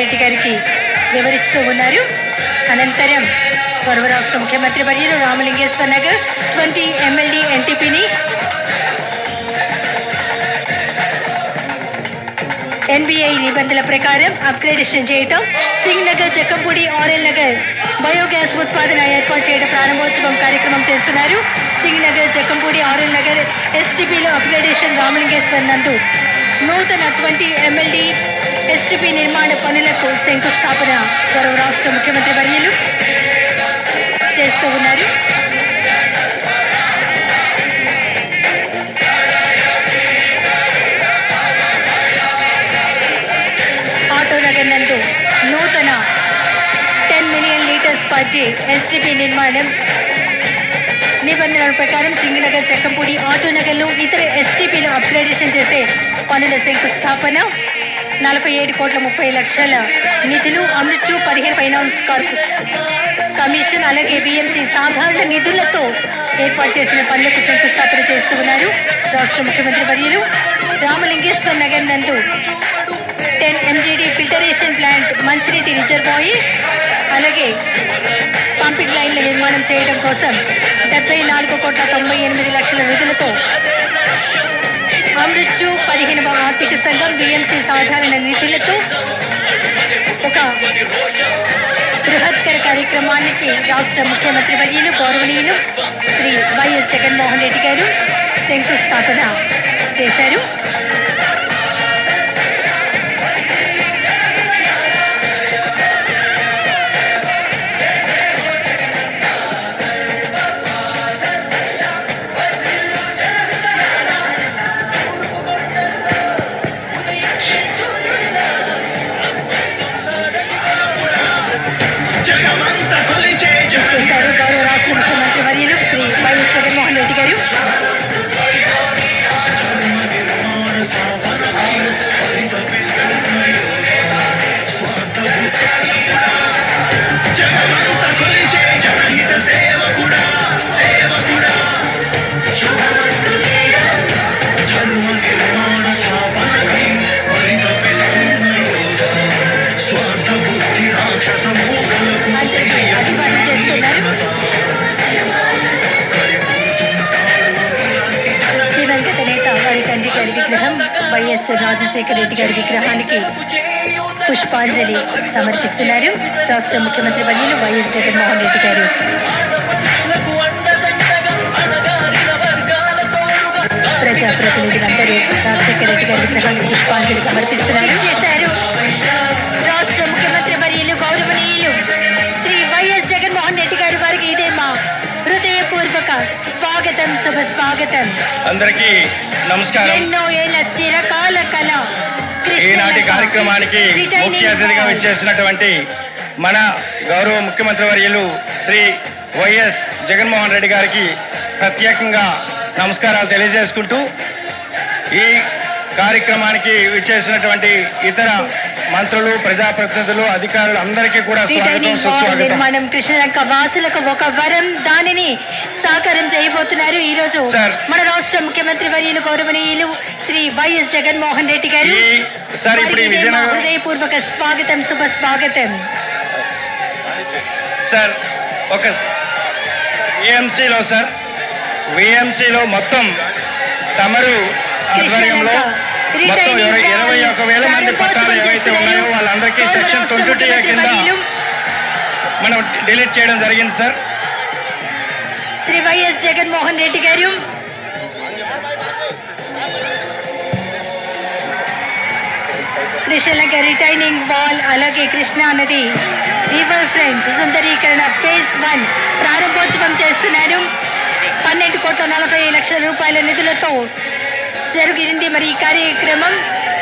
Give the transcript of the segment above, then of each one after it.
రెడ్డి గారికి వివరిస్తూ ఉన్నారు. అనంతరం గౌరవ రాష్ట్ర ముఖ్యమంత్రి వర్యులు రామలింగేశ్వర్ నగర్ ట్వంటీ ఎమ్మెల్యే ఎన్టీపీని ఎన్బిఐ నిబంధనల ప్రకారం అప్గ్రేడేషన్ చేయటం Singh Nagar Jakkampudi R L Nagar biogas ఉత్పాదన ఏర్పాటు చేయడం ప్రారంభోత్సవం కార్యక్రమం చేస్తున్నారు. సింగ్ నగర్ జక్కంపూడి ఆరెల్ నగర్ ఎస్టీపీలో అప్గ్రేడేషన్ రామలింగేశ్వర్ నందు నూతన ట్వంటీ ఎమ్మెల్డీ ఎస్టీపీ నిర్మాణ పనులకు శంకుస్థాపన గౌరవ రాష్ట్ర ముఖ్యమంత్రి వర్యులు చేస్తూ ఉన్నారు. ఆటోనగర్ నందు నూతన ten million litres party STP నిర్మాణం నిబంధనల ప్రకారం సింగనగర్ చక్కంపూడి ఆటోనగర్లు ఇతర ఎస్టీపీలు అప్గ్రేడేషన్ చేసే పనుల శంకుస్థాపన నలభై ఏడు కోట్ల ముప్పై లక్షల నిధులు అమృత్ పదిహేను ఫైనాన్స్ కార్పొ కమిషన్ అలాగే బిఎంసీ సాధారణ నిధులతో ఏర్పాటు చేసిన పనులకు శంకుస్థాపన చేస్తూ ఉన్నారు. రాష్ట్ర ముఖ్యమంత్రి వర్యులు రామలింగేశ్వర్ నగర్ నందు టెన్ ఎంజీడీ ఫిల్టరేషన్ ప్లాంట్ మంచినీటి రిజర్వాయర్ అలాగే పంపింగ్ లైన్ల నిర్మాణం చేయడం కోసం డెబ్బై నాలుగు కోట్ల తొంభై ఎనిమిది లక్షల నిధులతో అమృత్యు పదిహేనవ ఆర్థిక సంఘం బిఎంసి సాధారణ నిధులతో ఒక బృహత్కర కార్యక్రమానికి రాష్ట్ర ముఖ్యమంత్రి వర్యులు గౌరవనీయులు శ్రీ వైఎస్ జగన్మోహన్ రెడ్డి గారు శంకుస్థాపన చేశారు. రాజశేఖర రెడ్డి గారి విగ్రహానికి పుష్పాంజలి సమర్పిస్తున్నారు. రాష్ట్ర ముఖ్యమంత్రి వర్యులు వైఎస్ జగన్మోహన్ రెడ్డి గారు. ప్రజాప్రతినిధులందరూ రాజశేఖర రెడ్డి గారి విగ్రహానికి పుష్పాంజలి సమర్పిస్తున్నారు. చేశారు? రాష్ట్ర ముఖ్యమంత్రి వర్యులు గౌరవనీయులు శ్రీ వైఎస్ జగన్మోహన్ రెడ్డి గారి వారికి ఇదే మా హృదయపూర్వక స్వాగతం శుభ స్వాగతం. అందరికీ నమస్కారం. ఎన్నో ఏళ్ళ చిరకాల కళ ఈనాటి కార్యక్రమానికి ముఖ్య అతిథిగా విచ్చేసినటువంటి మన గౌరవ ముఖ్యమంత్రి వర్యులు శ్రీ వైఎస్ జగన్మోహన్ రెడ్డి గారికి ప్రత్యేకంగా నమస్కారాలు తెలియజేసుకుంటూ ఈ కార్యక్రమానికి విచ్చేసినటువంటి ఇతర మంత్రులు ప్రజాప్రతినిధులు అధికారులు అందరికీ కూడా నిర్మాణం కృష్ణలంక వాసులకు ఒక వరం దానిని సాకారం చేయబోతున్నారు ఈ రోజు. మన రాష్ట్ర ముఖ్యమంత్రి వర్యులు గౌరవనీయులు శ్రీ వైఎస్ జగన్మోహన్ రెడ్డి గారు. హృదయపూర్వక స్వాగతం శుభ స్వాగతం. సార్ ఒక విఎంసీలో సార్ విఎంసీలో మొత్తం తమరు ఆధ్వర్యంలో మొత్తం ఇరవై ఒక వేల మంది పట్టాలు ఏవైతే ఉన్నాయో వాళ్ళందరికీ సెక్షన్ ట్వంటీ కింద మనం డిలీట్ చేయడం జరిగింది సార్. శ్రీ వైఎస్ జగన్మోహన్ రెడ్డి గారు. కృష్ణలంక రిటైనింగ్ వాల్ అలాగే కృష్ణా నది రివర్ ఫ్రంట్ సుందరీకరణ ఫేజ్ వన్ ప్రారంభోత్సవం చేస్తున్నారు. పన్నెండు కోట్ల నలభై లక్షల రూపాయల నిధులతో జరిగింది. మరి ఈ కార్యక్రమం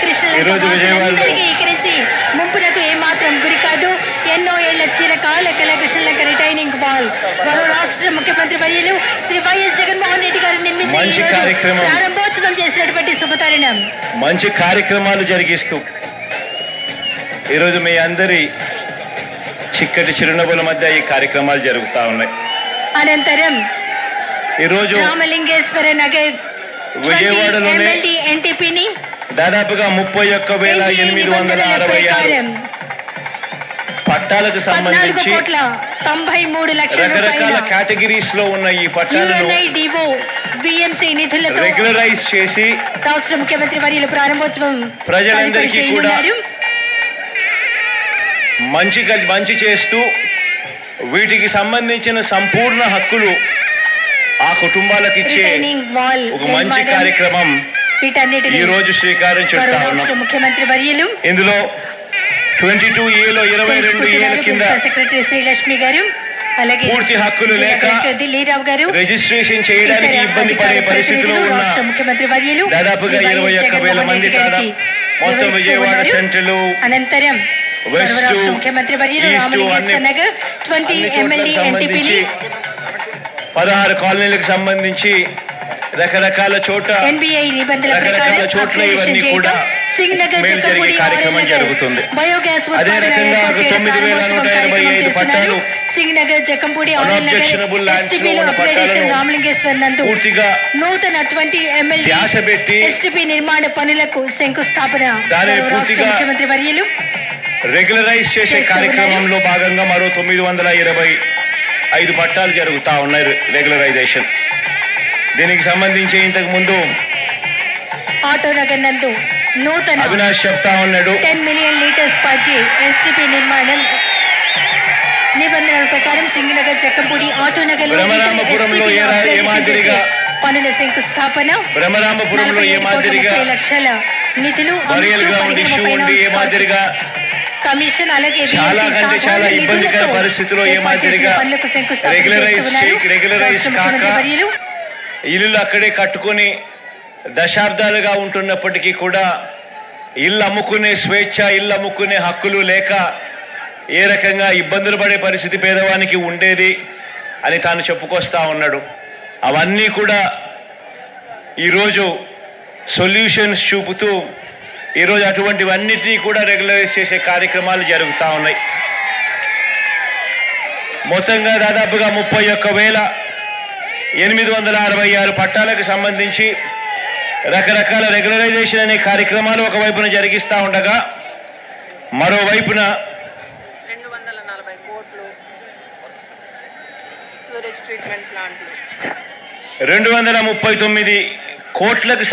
కృష్ణలంక ఈరోజు విజయవాడలో- వాసులందరికీ ఇక్కరించి ముంపులకు ఏమాత్రం గురి కాదు. ఎన్నో ఏళ్ళ చిరకాల కళ కృష్ణలంక రిటైనింగ్ వాల్ గౌరవ రాష్ట్ర ముఖ్యమంత్రి వర్యులు శ్రీ వైఎస్ జగన్మోహన్ రెడ్డి గారు నిర్మించి మంచి ఈ రోజు కార్యక్రమం. ప్రారంభోత్సవం చేసినటువంటి శుభతరుణం. మంచి కార్యక్రమాలు జరిగిస్తూ ఈరోజు మీ అందరి చిక్కటి చిరునవ్వుల మధ్య ఈ కార్యక్రమాలు జరుగుతా ఉన్నాయి. అనంతరం ఈరోజు రామలింగేశ్వర నగర్ విజయవాడలోనే ఎన్టీపీని దాదాపుగా ముప్పై ఒక్క వేల ఎనిమిది వందల అరవై ఆరు పట్టాలకు సంబంధించి తొంభై మూడు లక్షల రకరకాల కేటగిరీస్లో ఉన్న ఈ పట్టాలను విఎంసీ నిధులతో రెగ్యులరైజ్ చేసి రాష్ట్ర ముఖ్యమంత్రి వర్యులు ప్రారంభోత్సవం ప్రజలందరికీ కూడా. మంచి మంచి చేస్తూ వీటికి సంబంధించిన సంపూర్ణ హక్కులు ఆ కుటుంబాలకు ఇచ్చే ఒక మంచి కార్యక్రమం ఈ రోజు శ్రీకారం ఉన్నాం రాష్ట్ర ముఖ్యమంత్రి వర్యులు ఇందులో ట్వంటీ టూ ఏలో ఇరవై రెండు ఏళ్ళ కింద సెక్రటరీ శ్రీలక్ష్మి గారు అలాగే పూర్తి హక్కులు లేక దిల్లీరావు గారు రిజిస్ట్రేషన్ చేయడానికి ఇబ్బంది పడే పరిస్థితిలో ఉన్న ముఖ్యమంత్రి వర్యులు దాదాపుగా ఇరవై ఒక్క వేల మంది మొత్తం విజయవాడ. సెంట్రల్ అనంతరం ముఖ్యమంత్రి వర్యులు రామలింగేశ్వర నగర్ ట్వంటీ ఎమ్మెల్యే ఎన్టీపీని పదహారు కాలనీలకు సంబంధించి రకరకాల చోట రకరకాల చోట్ల ఇవన్నీ కూడా కార్యక్రమం జరుగుతుంది. బయోగ్యాస్ అదే రకంగా తొమ్మిది వేల నూట ఎనభై ఐదు. పట్టాలు రామలింగేశ్వర్ నందు పూర్తిగా ఎమ్మెల్యే ధ్యాస పెట్టి ఎస్టీపీ నిర్మాణ పనులకు శంకుస్థాపన ముఖ్యమంత్రి వర్యులు రెగ్యులరైజ్ చేసే కార్యక్రమంలో భాగంగా మరో తొమ్మిది వందల ఇరవై ఐదు పట్టాలు జరుగుతా ఉన్నాయి రెగ్యులరైజేషన్ దీనికి సంబంధించి ఇంతకు ముందు ఆటో నగర్ నందు నూతన అవినాష్ చెప్తా ఉన్నాడు. టెన్ మిలియన్ లీటర్స్ పట్టి ఎస్టీపీ నిర్మాణం నిబంధనల ప్రకారం సింగనగర్ చక్కంపూడి ఆటో నగర్ పనుల శంకుస్థాపన ఏ మాదిరిగా లక్షల నిధులు కమిషన్ అలాగే చాలా కంటే చాలా ఇబ్బందికర పరిస్థితిలో ఏ మాదిరిగా రెగ్యులరైజ్ రెగ్యులరైజ్ కాక ఇల్లు అక్కడే కట్టుకొని దశాబ్దాలుగా ఉంటున్నప్పటికీ కూడా ఇల్లు అమ్ముకునే స్వేచ్ఛ ఇల్లు అమ్ముకునే హక్కులు లేక ఏ రకంగా ఇబ్బందులు పడే పరిస్థితి పేదవానికి ఉండేది అని తాను చెప్పుకొస్తా ఉన్నాడు. అవన్నీ కూడా ఈరోజు సొల్యూషన్స్ చూపుతూ ఈరోజు అటువంటివన్నిటినీ కూడా రెగ్యులరైజ్ చేసే కార్యక్రమాలు జరుగుతూ ఉన్నాయి. మొత్తంగా దాదాపుగా ముప్పై ఒక్క వేల ఎనిమిది వందల అరవై ఆరు పట్టాలకు సంబంధించి రకరకాల రెగ్యులరైజేషన్ అనే కార్యక్రమాలు ఒకవైపున జరిగిస్తా ఉండగా మరోవైపున రెండు వందల ముప్పై తొమ్మిది కోట్లకు